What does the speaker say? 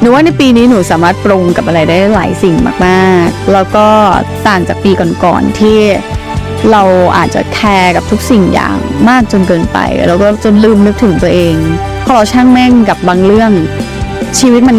หนูว่าในปีนี้หนูสามารถปรุงกับอะไรได้หลายสิ่งมากๆ แล้วก็ต่างจากปีก่อนๆที่เราอาจจะแคร์กับทุกสิ่งอย่างมากจนเกินไป แล้วก็จนลืมนึกถึงตัวเอง พอเราช่างแม่งกับบางเรื่อง ชีวิตมัน